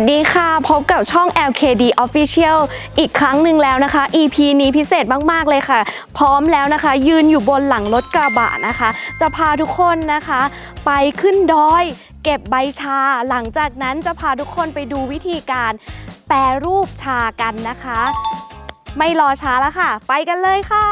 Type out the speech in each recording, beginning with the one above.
วัสดีค่ะ พบกับช่อง LKD Official อีกครั้งหนึ่งแล้วนะคะ EP นี้พิเศษมาก ๆ เลยค่ะ พร้อมแล้วนะคะ ยืนอยู่บนหลังรถกระบะนะคะ จะพาทุกคนนะคะ ไปขึ้นดอย เก็บใบชา หลังจากนั้นจะพาทุกคนไปดูวิธีการแปรรูปชากันนะคะ ไม่รอช้าแล้วค่ะ ไปกันเลยค่ะ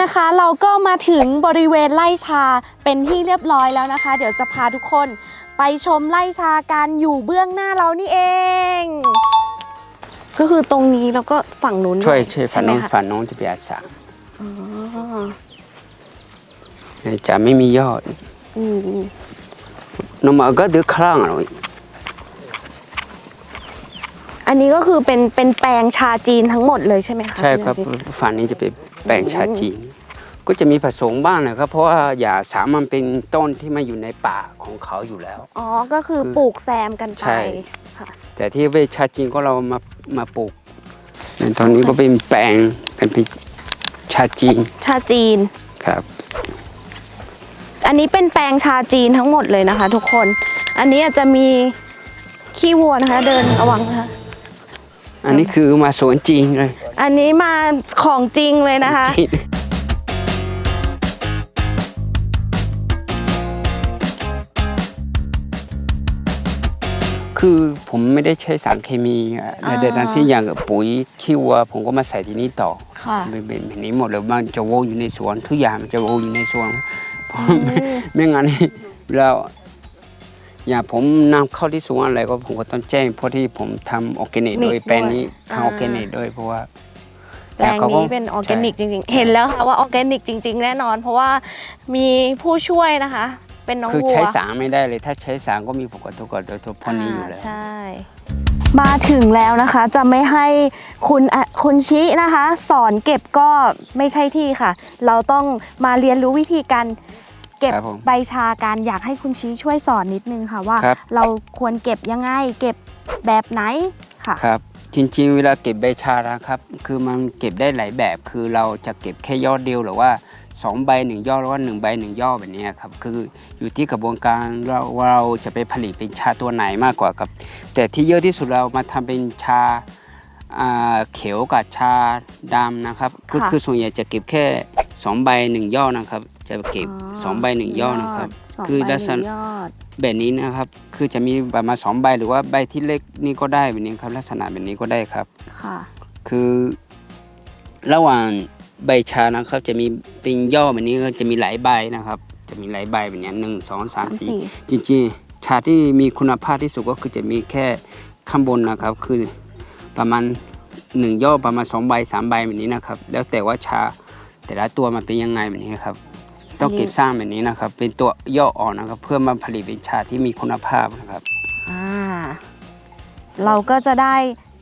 นนี้นะคะเราก็มาถึงบริเวณไร่ชาเป็นที่เรียบร้อยแล้วนะคะ เดี๋ยวจะพาทุกคนไปชมไร่ชากันอยู่เบื้องหน้าเรานี่เอง ก็คือตรงนี้แล้วก็ฝั่งนู้นช่วยด้ช่วยฝันใไหมน้องคะฝันน้องจะเป็นอาสาอ๋อจะไม่มียอดอืมน้องมาก็เดือดครั้งหน่อยอันนี้ก็คือเป็นเป็นแปลงชาจีนทั้งหมดเลยใช่ไหมคะใช่ครับพี่อาทิตย์ฝันนี้จะเป็นแปลงชาจีน ก็จะมีผสมบ้างนะครับ เพราะว่าอย่าสามันเป็นต้นที่มาอยู่ในป่าของเขาอยู่แล้ว อ๋อ ก็คือปลูกแซมกันไปใช่ ค่ะ แต่ที่เป็นชาจีนก็เรามามาปลูกในตอนนี้ก็เป็นแปลงเป็นพิชาจีนชาจีน ครับ อันนี้เป็นแปลงชาจีนทั้งหมดเลยนะคะ ทุกคน อันนี้อาจจะมีขี้วัวนะคะ เดินระวังนะคะ อันนี้คือมาสวนจีนเลยอันนี้มาของจริงเลยนะคะจีน คือผมไม่ได้ใช้สารเคมีอะในอ่าเดือนนั้นสิอย่างกับปุ๋ยขี้วัวผมก็มาใส่ที่นี่ต่อค่ะเป็นเป็นแบบนี้หมดเลยมันจะโวอยู่ในสวนทุกอย่างมันจะโวอยู่ในสวนเพราะไม่ไม่งั้นนี่เราอย่างผมนำเข้าที่สวนอะไรก็ผมก็ต้องแจ้งเพราะที่ผมทำออร์แกนิกนิกโดยแปลงนี้ด้วยทำออร์แกนิกด้วยเพราะว่าแปลงนี้เป็นออร์แกนิกจริงๆ เห็นแล้วค่ะว่าออร์แกนิกจริง ๆ แน่นอน เพราะว่ามีผู้ช่วยนะคะ เป็นน้องคือวัวใช้สารไม่ได้เลย ถ้าใช้สารก็มีผลกระทบกับตัวพ่นนี้อยู่แล้วาใช่ มาถึงแล้วนะคะ จะไม่ให้คุณอะคุณชินะคะ สอนเก็บก็ไม่ใช่ที่ค่ะ เราต้องมาเรียนรู้วิธีการเก็บครับผม ใบชาการอยากให้คุณชี้ช่วยสอนนิดนึงค่ะว่า ครับ เราควรเก็บยังไงเก็บแบบไหนค่ะ ครับจริงๆ เวลาเก็บใบชานะครับ คือมันเก็บได้หลายแบบคือเราจะเก็บแค่ยอดเดียวหรือว่า สองใบหนึ่งยอดหรือว่าหนึ่งใบหนึ่งยอดแบบนี้ครับคืออยู่ที่กระบวนการเราว่าเราจะไปผลิตเป็นชาตัวไหนมากกว่าครับ แต่ที่เยอะที่สุดเรามาทำเป็นชาอ่าเขียวกับชาดำนะครับก็ค่ะคือส่วนใหญ่จะเก็บแค่สองใบหนึ่งยอดนะครับ จะเก็บสองใบหนึ่งยอดนะครับสองคือใบลักหษนึ่งณะยอดแบบนี้นะครับ คือจะมีประมาณสองใบหรือว่าใบที่เล็กนี่ก็ได้แบบนี้ครับ ลักษณะแบบนี้ก็ได้ครับค่ะคือระหว่าง ใบชานะครับ จะมีเป็นย่อแบบนี้ก็จะมีหลายใบนะครับ จะมีหลายใบแบบนี้หนึ่งสองสามสี่จริงๆชาที่มีคุณภาพที่สุดก็คือจะมีแค่ข้างบนนะครับ คือประมาณหนึ่งย่อประมาณสองใบสามใบแบบนี้นะครับ แล้วแต่ว่าชาแต่ละตัวมันเป็นยังไงแบบนี้ครับต้องเก็บสร้างแบบนี้นะครับ เป็นตัวย่ออ่อนนะครับ เพื่อมาผลิตเป็นชาที่มีคุณภาพนะครับอ่าเราก็จะได้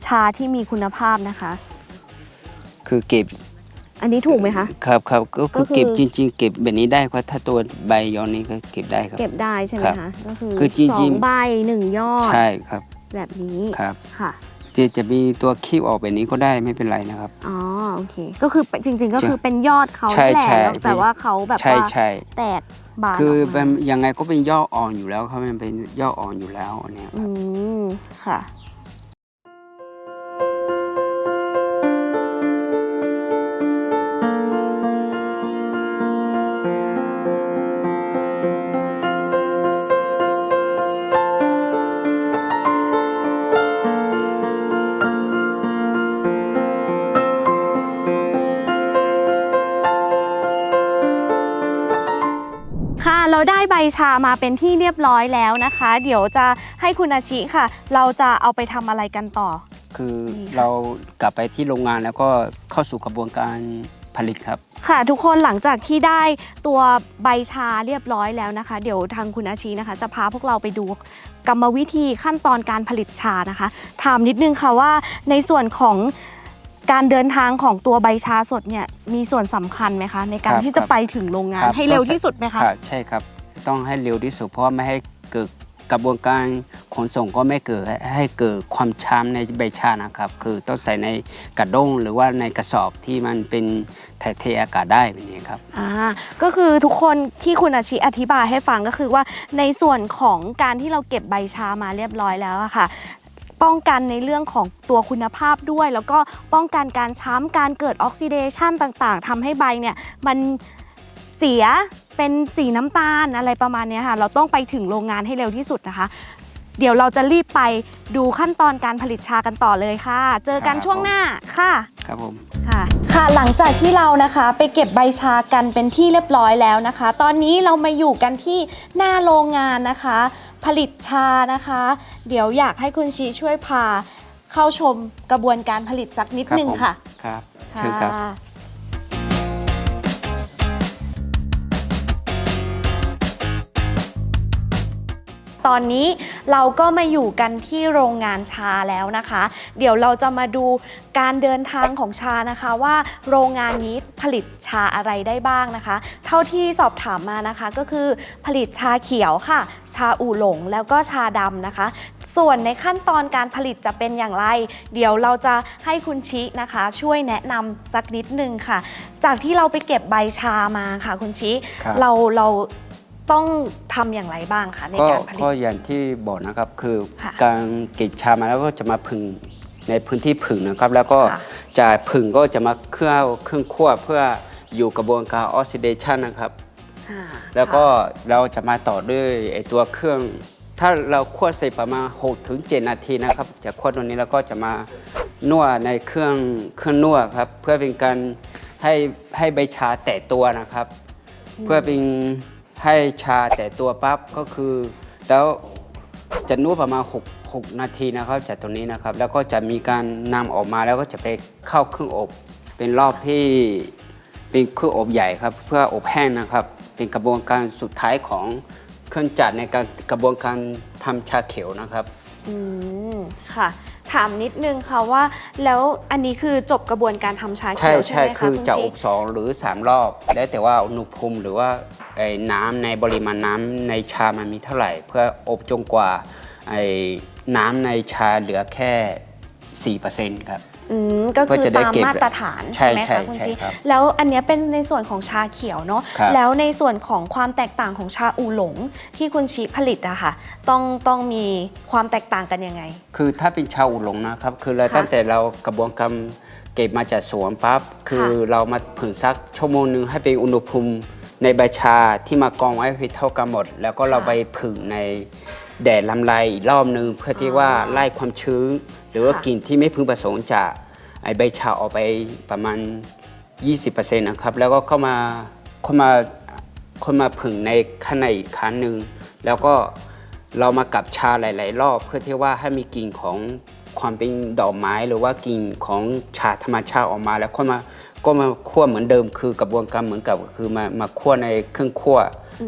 ชาที่มีคุณภาพนะคะ คือเก็บ อันนี้ถูกไหมคะ ครับครับก็ก็คือคือเก็บจริง ๆ เก็บแบบนี้ได้ครับถ้าตัวใบย้อนนี้ก็เก็บได้ครับ เก็บได้ใช่ไหมครับคะก็คือคือจริงๆ สองใบหนึ่งยอดใช่ครับแบบนี้ครับค่ะจะจะมีตัวคีบออกแบบนี้ก็ได้ไม่เป็นไรนะครับ อ๋อโอเค ก็คือจริง ๆ ก็คือเป็นยอดเขาใช่แหละใช่ แล้วแต่ว่าเขาแบบใช่ว่าใช่แตกบานคือออกเป็มานยังไงก็เป็นย่ออ่อนอยู่แล้วครับมันเป็นย่ออ่อนอยู่แล้วอันเนี้ยคอืรับมค่ะ เราได้ใบชามาเป็นที่เรียบร้อยแล้วนะคะ เดี๋ยวจะให้คุณอาชิค่ะ เราจะเอาไปทำอะไรกันต่อ คือดีค่ะเรากลับไปที่โรงงานแล้วก็เข้าสู่กระบวนการผลิตครับ ค่ะทุกคนหลังจากที่ได้ตัวใบชาเรียบร้อยแล้วนะคะ เดี๋ยวทางคุณอาชีนะคะ จะพาพวกเราไปดูกรรมวิธีขั้นตอนการผลิตชานะคะ ถามนิดนึงค่ะว่าในส่วนของ การเดินทางของตัวใบชาสดเนี่ยมีส่วนสำคัญไหมคะ ในการครับที่จะครับไปถึงโรงงานครับ ให้เร็วที่สุดไหมคะ รับใช่ครับ ต้องให้เร็วที่สุดเพราะว่าไม่ให้เกิดกระบวนการขนส่งก็ไม่เกิดให้ให้เกิดความช้ำในใบชานะครับ คือต้องใส่ในกระด้งหรือว่าในกระสอบที่มันเป็นถ่ายเทอากาศได้แบบนี้ครับ อ่าก็คือทุกคนที่คุณอาชิอธิบายให้ฟังก็คือว่าในส่วนของการที่เราเก็บใบชามาเรียบร้อยแล้วอะค่ะ ป้องกันในเรื่องของตัวคุณภาพด้วย แล้วก็ป้องกันการช้ำการเกิดออกซิเดชันต่างๆทำให้ใบเนี่ยมันเสียเป็นสีน้ำตาลอะไรประมาณเนี้ยค่ะ เราต้องไปถึงโรงงานให้เร็วที่สุดนะคะ เดี๋ยวเราจะรีบไปดูขั้นตอนการผลิตชากันต่อเลยค่ะ เจอกันครับช่วงหน้าค่ะ ครับผมค่ะค่ะหลังจากที่เรานะคะไปเก็บใบชากันเป็นที่เรียบร้อยแล้วนะคะ ตอนนี้เรามาอยู่กันที่หน้าโรงงานนะคะ ผลิตชานะคะ เดี๋ยวอยากให้คุณชีช่วยพาเข้าชมกระบวนการผลิตสักนิดนึงค่ะ ครับ เชิญครับค่ะ ตอนนี้เราก็มาอยู่กันที่โรงงานชาแล้วนะคะ เดี๋ยวเราจะมาดูการเดินทางของชานะคะว่าโรงงานนี้ผลิตชาอะไรได้บ้างนะคะ เท่าที่สอบถามมานะคะก็คือผลิตชาเขียวค่ะ ชาอู่หลงแล้วก็ชาดำนะคะ ส่วนในขั้นตอนการผลิตจะเป็นอย่างไร เดี๋ยวเราจะให้คุณชินะคะ ช่วยแนะนำสักนิดนึงค่ะ จากที่เราไปเก็บใบชามาค่ะคุณชิครับเราเรา ต้องทำอย่างไรบ้างคะในก็การผลิต ก็อย่างที่บอกนะครับคือค่ะ การเก็บชามาแล้วก็จะมาผึ่งในพื้นที่ผึ่งนะครับ แล้วก็ค่ะจะผึ่งก็จะมาเคลื่อนเครื่องคั่วเพื่ออยู่กระบวนการออกซิเดชันนะครับ อ่าแล้วก็ค่ะเราจะมาต่อด้วยไอตัวเครื่อง ถ้าเราคั่วเสร็จประมาณ6ถึง7นาทีนะครับจะคั่วตัวนี้แล้วก็จะมานวดในเครื่องเครื่องนวดครับ เพื่อเป็นการให้ให้ใบชาแตะตัวนะครับ เพื่อเป็น ให้ชาแตะตัวปั๊บก็คือ แล้วจะนวดประมาณ6 6นาทีนะครับจากตรงนี้นะครับ แล้วก็จะมีการนำออกมาแล้วก็จะไปเข้าเครื่องอบ เป็นรอบที่เป็นเครื่องอบใหญ่ครับ เพื่ออบแห้งนะครับ เป็นกระบวนการสุดท้ายของเครื่องจักรในการกระบวนการทำชาเขียวนะครับ อืม ค่ะ ถามนิดนึงค่ะว่า แล้วอันนี้คือจบกระบวนการทำชาใช่เขียวใช่ใช่ไหมคะคือคุณจะชิอบสองหรือสามรอบ แล้วแต่ว่าอุณหภูมิหรือว่าไอ้น้ำในปริมาณน้ำในชามันมีเท่าไหร่ เพื่ออบจนกว่าไอ้น้ำในชาเหลือแค่4%ครับ อืมก็เพื่คืออจะได้ตามเก็บมาตรฐานใช่ใช่ไหมใช่คะคุณใช่ชิครับแล้วอันเนี้ยเป็นในส่วนของชาเขียวเนาะครับแล้วในส่วนของความแตกต่างของชาอูหลงที่คุณชิผลิตอะค่ะต้องต้องมีความแตกต่างกันยังไง คือถ้าเป็นชาอุหลงนะครับ คือเราค่ะตั้งแต่เรากระบวนการเก็บมาจากสวนปั๊บคือเรามาผึ่งสักชั่วโมงหนึงให้เป็นอุณหภูมิในใบชาที่มากองไว้ให้เท่ากันหมด แล้วก็เราไปผึ่งใน แดดลำไรอีกรอบหนึงเพื่อที่ว่าไล่ความชื้น หรือว่ากลิ่นที่ไม่พึงประสงค์จากไอใบชาออกไปประมาณ 20%นะครับ แล้วก็เข้ามาเข้ามาเข้ามาผึ่งในข้างในอีกครั้งหนึ่งแล้วก็เรามากับชาหลาย ๆ รอบ เพื่อที่ว่าให้มีกลิ่นของความเป็นดอกไม้หรือว่ากลิ่นของชาธรรมชาติออกมาแล้วก็มาก็มาคั่วเหมือนเดิมคือกระบวนการเหมือนกับคือมามาคั่วในเครื่องคั่ว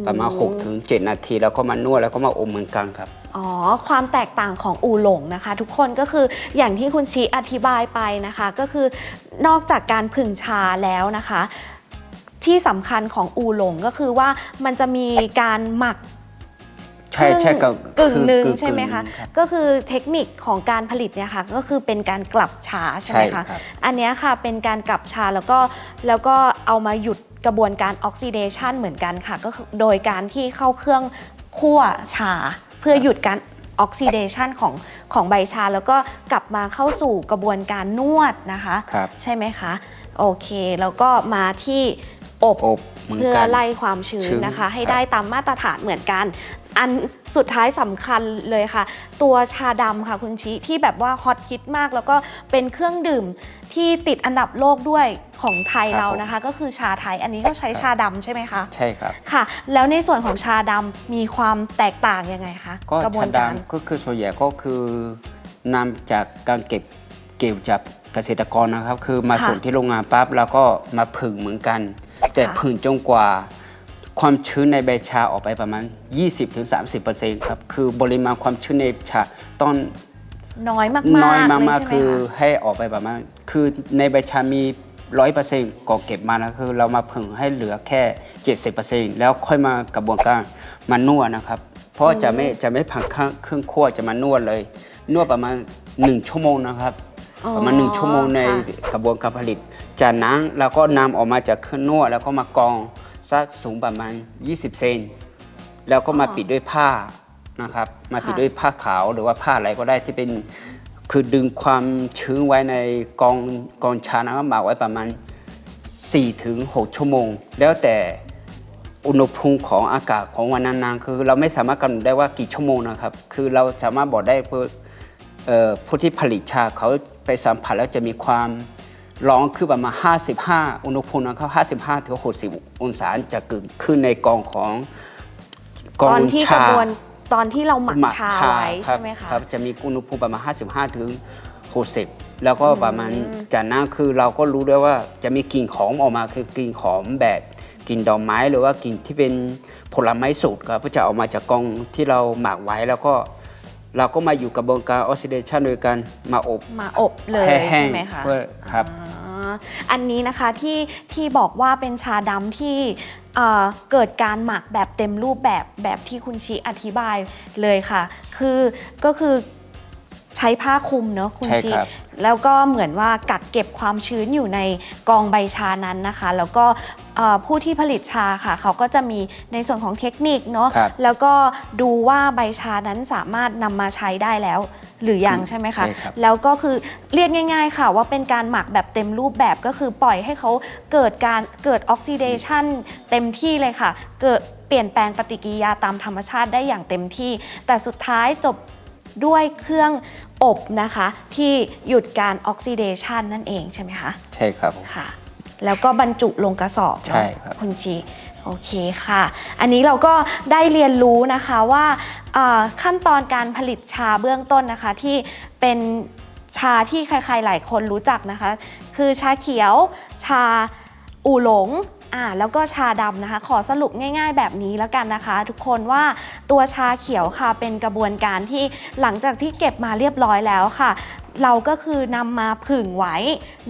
ประมาณ6ถึง7นาที แล้วก็มานวดแล้วก็มาอบเหมือนกันครับ อ๋อ ความแตกต่างของอูหลงนะคะ ทุกคนก็คืออย่างที่คุณชี้อธิบายไปนะคะ ก็คือนอกจากการผึ่งชาแล้วนะคะ ที่สำคัญของอูหลงก็คือว่ามันจะมีการหมักใช่ใช่ครึ่งก็กึ่งหนึ่งคือใช่ไหมคะกึ่งหนึ่งรับก็คือเทคนิคของการผลิตเนี่ยค่ะก็คือเป็นการกลับชาใช่ไหมใช่ครัคะบอันเนี้ยค่ะเป็นการกลับชาแล้วก็แล้วก็เอามาหยุด กระบวนการออกซิเดชันเหมือนกันค่ะ ก็คือโดยการที่เข้าเครื่องคั่วชา เพื่อหยุดการออกซิเดชันของของใบชา แล้วก็กลับมาเข้าสู่กระบวนการนวดนะคะ ครับ ใช่ไหมคะ โอเค แล้วก็มาที่อบ อบเหมือนเพื่อกัน ไล่ความชื้นชื้นนะคะ ให้ครับ ได้ตามมาตรฐานเหมือนกัน อันสุดท้ายสำคัญเลยค่ะ ตัวชาดำค่ะคุณชิที่แบบว่าฮอตฮิตมาก แล้วก็เป็นเครื่องดื่มที่ติดอันดับโลกด้วยของไทยเรานะคะ ก็คือชาไทยอันนี้ก็ใช้ชาดำใช่ไหมคะใช่ครับ ค่ะ แล้วในส่วนของชาดำมีความแตกต่างยังไงคะก็กระบวชานการ ดำก็คือส่วนใหญ่ก็คือนำจากการเก็บเกี่ยวจากเกษตรกรนะครับ คือมาค่ะส่งที่โรงงานปั๊บแล้วก็มาผึ่งเหมือนกัน แต่ค่ะ ผึ่งจนกว่า ความชื้นในใบชาออกไปประมาณ 20-30%ครับ คือปริมาณความชื้นในชาต้องน้อยมากๆน้อยเลมากใช่ไหๆคือคะให้ออกไปประมาณ คือในใบชามีร้อยเปอร์เซ็นต์ก็เก็บมานะคือเรามาผึ่งให้เหลือแค่70%แล้วค่อยมากระบวนการมานวดนะครับ เพราะว่าจะไม่จะไม่ผ่านเครื่องคั่วจะมานวดเลย นวดประมาณ1ชั่วโมงนะครับอ๋อประมาณ1ชั่วโมงในค่ะกระบวนการผลิต จากนั้นเราก็นำออกมาจากเครื่องนวดแล้วก็มากรอง สักสูงประมาณ 20 เซนแล้วก็มาปิดด้วยผ้านะครับ มาปิดด้วยผ้าขาวหรือว่าผ้าอะไรก็ได้ที่เป็นคือดึงความชื้นไว้ในกองกองชานะครับหมักไว้ประมาณ4ถึง6ชั่วโมง แล้วแต่อุณหภูมิของอากาศของวันนั้นๆคือเราไม่สามารถกำหนดได้ว่ากี่ชั่วโมงนะครับ คือเราสามารถบอกได้เพื่อเอ่อผู้ที่ผลิตชาเขาไปสัมผัสแล้วจะมีความ ร้อนคือประมาณ 55 อุณหภูมินะครับ55ถึง60 องศาจะเกิดขึ้นในกองของกตองอนที่กชาระบวนตอนที่เราหมักหมักชาชาไว้ครัใช่บไหมคะครับจะมีอุณหภูมิประมาณ 55ถึง60 แล้วก็ประมาณจากนั้นคือเราก็รู้ด้วยว่าจะมีกลิ่นหอมออกมาคือกลิ่นหอมแบบกลิ่นดอกไม้หรือว่ากลิ่นที่เป็นผลไม้สดครับก็จะออกมาจากกองที่เราหมักไว้แล้วก็ เราก็มาอยู่กระบวนการออกซิเดชันโดยการมาอบ มาอบเลยให้แห้ใช่งไหมคะเพื่อครับอ่าอันนี้นะคะที่ที่บอกว่าเป็นชาดำที่เอ่อเกิดการหมักแบบเต็มรูปแบบแบบที่คุณชิอธิบายเลยค่ะ คือก็คือใช้ผ้าคลุมเนอะคุณใช่ชิครับ แล้วก็เหมือนว่ากักเก็บความชื้นอยู่ในกองใบชานั้นนะคะ แล้วก็เอ่อผู้ที่ผลิตชาค่ะ เขาก็จะมีในส่วนของเทคนิคเนาะครับแล้วก็ดูว่าใบชานั้นสามารถนำมาใช้ได้แล้ว หรือยังใช่ไหมคะ ใช่ครับ แล้วก็คือเรียกง่าย ๆ ค่ะว่าเป็นการหมักแบบเต็มรูปแบบก็คือปล่อยให้เขาเกิดการเกิดออกซิเดชันเต็มที่เลยค่ะ เกิดเปลี่ยนแปลงปฏิกิริยาตามธรรมชาติได้อย่างเต็มที่ แต่สุดท้ายจบ ด้วยเครื่องอบนะคะ ที่หยุดการออกซิเดชันนั่นเองใช่ไหมคะ ใช่ครับ ค่ะ แล้วก็บรรจุลงกระสอบเนอะใช่ครับคุณชีโอเคค่ะ อันนี้เราก็ได้เรียนรู้นะคะว่าเอ่อขั้นตอนการผลิตชาเบื้องต้นนะคะ ที่เป็นชาที่ใครๆหลายคนรู้จักนะคะ คือชาเขียว ชาอูหลง อ่าแล้วก็ชาดำนะคะ ขอสรุปง่าย ๆ แบบนี้แล้วกันนะคะ ทุกคนว่าตัวชาเขียวค่ะเป็นกระบวนการที่หลังจากที่เก็บมาเรียบร้อยแล้วค่ะ เราก็คือนำมาผึ่งไว้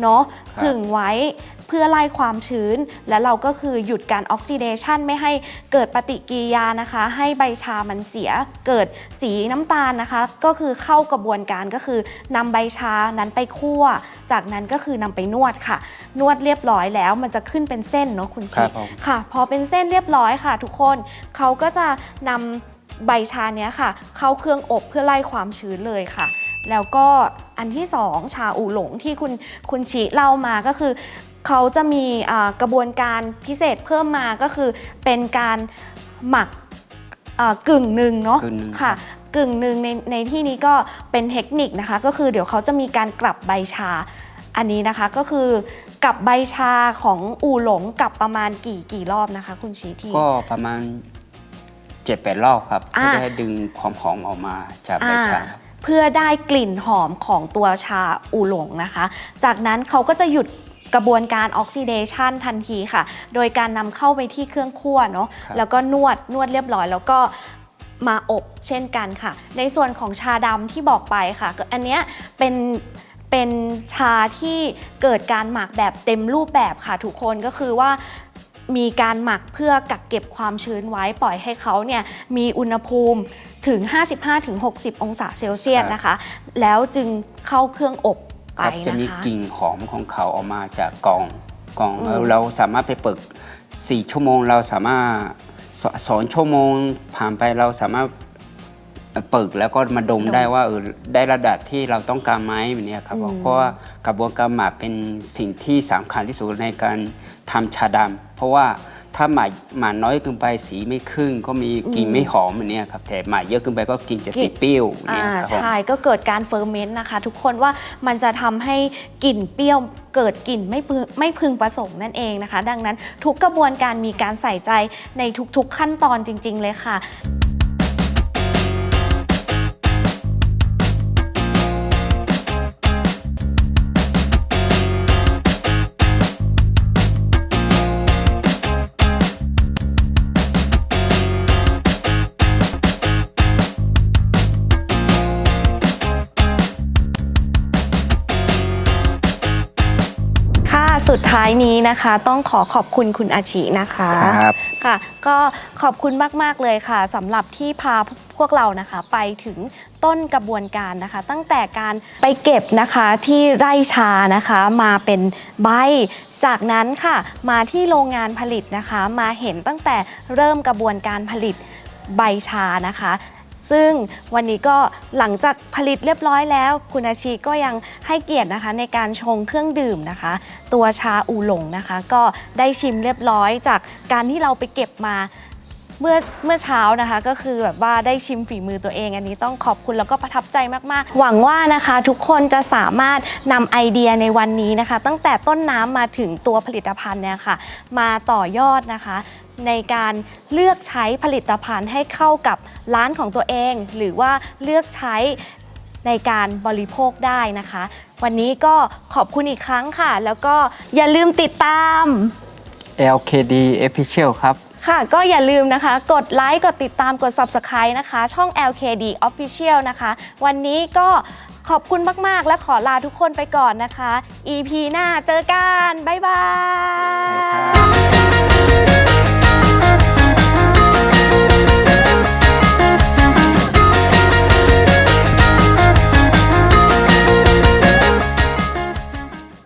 เนาะครับผึ่งไว้เพื่อไล่ความชื้น และเราก็คือหยุดการออกซิเดชันไม่ให้เกิดปฏิกิริยานะคะ ให้ใบชามันเสียเกิดสีน้ำตาลนะคะ ก็คือเข้ากระบวนการก็คือนำใบชานั้นไปคั่ว จากนั้นก็คือนำไปนวดค่ะ นวดเรียบร้อยแล้วมันจะขึ้นเป็นเส้นเนาะคุณครัชิบผมค่ะ พอเป็นเส้นเรียบร้อยค่ะ ทุกคนเขาก็จะนำใบชาเนี้ยค่ะ เข้าเครื่องอบเพื่อไล่ความชื้นเลยค่ะ แล้วก็อันที่สองชาอูหลงที่คุณคุณชีเล่ามาก็คือ เขาจะมีอ่ากระบวนการพิเศษเพิ่มมาก็คือเป็นการหมักอ่ากึ่งหนึ่งเนาะกึ่งหนึ่งค่ะกึ่งหนึ่งในในที่นี้ก็เป็นเทคนิคนะคะ ก็คือเดี๋ยวเขาจะมีการกลับใบชา อันนี้นะคะก็คือกลับใบชาของอูหลงกลับประมาณกี่กี่รอบนะคะ คุณชีทีก็ประมาณ7จ็ดแปดรอบครับอ่าเพื่อให้ดึงความหอมออกมาจากใบชาครับ เพื่อได้กลิ่นหอมของตัวชาอูหลงนะคะ จากนั้นเขาก็จะหยุดกระบวนการออกซิเดชันทันทีค่ะ โดยการนำเข้าไปที่เครื่องคั่วเนาะครับแล้วก็นวดนวดเรียบร้อย แล้วก็มาอบเช่นกันค่ะ ในส่วนของชาดำที่บอกไปค่ะก็อันเนี้ยเป็นเป็นชาที่เกิดการหมักแบบเต็มรูปแบบค่ะทุกคนก็คือว่า มีการหมักเพื่อกักเก็บความชื้นไว้ปล่อยให้เขาเนี่ยมีอุณหภูมิถึง 55-60 องศาเซลเซียสครับนะคะ แล้วจึงเข้าเครื่องอบไปครับจะนะมีคะกลิ่นหอมของเขาออกมาจากกองกองอืมแล้วเราสามารถไปเปิดสี่ชั่วโมง เราสามารถสสองชั่วโมงผ่านไปเราสามารถเปิดแล้วก็มาดมได้ว่าเออได้ระดับที่เราต้องการไหมแบบเนี้ยครับเพราะว่ากระบวนการหมักเป็นสิ่งที่สำคัญที่สุดในการ ทำชาดำเพราะว่าถ้าหมักหมักน้อยเกินไปสีไม่ขึ้นก็มีกลิ่นไม่หอมแบบเนี้ยครับแต่หมักเยอะเกินไปก็กลิ่นจะติดเปรี้ยวแบบอ่าเนี้ยครับผม ใช่ก็เกิดการเฟอร์เมนต์นะคะ ทุกคนว่ามันจะทำให้กลิ่นเปรี้ยวเกิดกลิ่นไม่พึงไม่พึงประสงค์นั่นเองนะคะ ดังนั้นทุกกระบวนการมีการใส่ใจในทุกๆขั้นตอนจริง ๆ เลยค่ะ สุดท้ายนี้นะคะ ต้องขอขอบคุณคุณอาชินะคะครับค่ะ ก็ขอบคุณมาก ๆ เลยค่ะสำหรับที่พาพวกเรานะคะ ไปถึงต้นกระบวนการนะคะ ตั้งแต่การไปเก็บนะคะที่ไร่ชานะคะมาเป็นใบจากนั้นค่ะมาที่โรงงานผลิตนะคะ มาเห็นตั้งแต่เริ่มกระบวนการผลิตใบชานะคะ ซึ่งวันนี้ก็หลังจากผลิตเรียบร้อยแล้ว คุณอาชีก็ยังให้เกียรตินะคะในการชงเครื่องดื่มนะคะ ตัวชาอูหลงนะคะ ก็ได้ชิมเรียบร้อยจากการที่เราไปเก็บมาเมื่อเมื่อเช้านะคะก็คือแบบว่าได้ชิมฝีมือตัวเอง อันนี้ต้องขอบคุณแล้วก็ประทับใจมากๆ หวังว่านะคะทุกคนจะสามารถนำไอเดียในวันนี้นะคะ ตั้งแต่ต้นน้ำมาถึงตัวผลิตภัณฑ์เนี่ยค่ะ มาต่อยอดนะคะ ในการเลือกใช้ผลิตภัณฑ์ให้เข้ากับร้านของตัวเอง หรือว่าเลือกใช้ในการบริโภคได้นะคะ วันนี้ก็ขอบคุณอีกครั้งค่ะ แล้วก็อย่าลืมติดตาม LKD Official ครับ ค่ะ ก็อย่าลืมนะคะ กดไลค์กดติดตามกด Subscribe นะคะ ช่อง LKD Official นะคะ วันนี้ก็ขอบคุณมาก ๆ และขอลาทุกคนไปก่อนนะคะ EP หน้าเจอกัน บ๊ายบาย